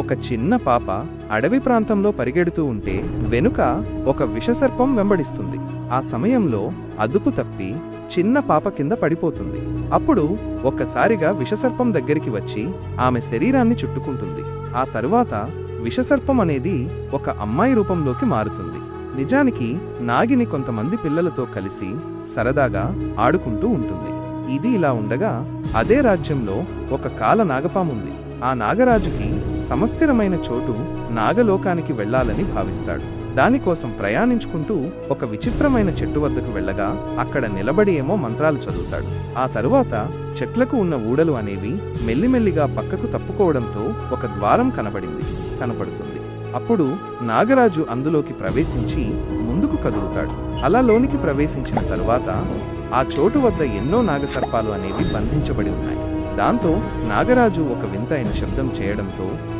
ఒక చిన్న పాప అడవి ప్రాంతంలో పరిగెడుతూ ఉంటే వెనుక ఒక విషసర్పం వెంబడిస్తుంది. ఆ సమయంలో అదుపు తప్పి చిన్న పాప కింద పడిపోతుంది. అప్పుడు ఒక్కసారిగా విషసర్పం దగ్గరికి వచ్చి ఆమె శరీరాన్ని చుట్టుకుంటుంది. ఆ తరువాత విషసర్పం అనేది ఒక అమ్మాయి రూపంలోకి మారుతుంది. నిజానికి నాగిని కొంతమంది పిల్లలతో కలిసి సరదాగా ఆడుకుంటూ ఉంటుంది. ఇది ఇలా ఉండగా అదే రాజ్యంలో ఒక కాల నాగపాముంది ఆ నాగరాజుకి సమస్థిరమైన చోటు నాగలోకానికి వెళ్ళాలని భావిస్తాడు. దానికోసం ప్రయాణించుకుంటూ ఒక విచిత్రమైన చెట్టు వద్దకు వెళ్ళగా అక్కడ నిలబడి ఏమో మంత్రాలు చదువుతాడు. ఆ తరువాత చెట్లకు ఉన్న ఊడలు అనేవి మెల్లిమెల్లిగా పక్కకు తప్పుకోవడంతో ఒక ద్వారం కనబడింది కనపడుతుంది. అప్పుడు నాగరాజు అందులోకి ప్రవేశించి ముందుకు కదులుతాడు. అలా లోనికి ప్రవేశించిన తరువాత ఆ చోటు వద్ద ఎన్నో నాగసర్పాలు అనేవి బంధించబడి ఉన్నాయి. దాంతో నాగరాజు ఒక వింతైన శబ్దం చేయడంతో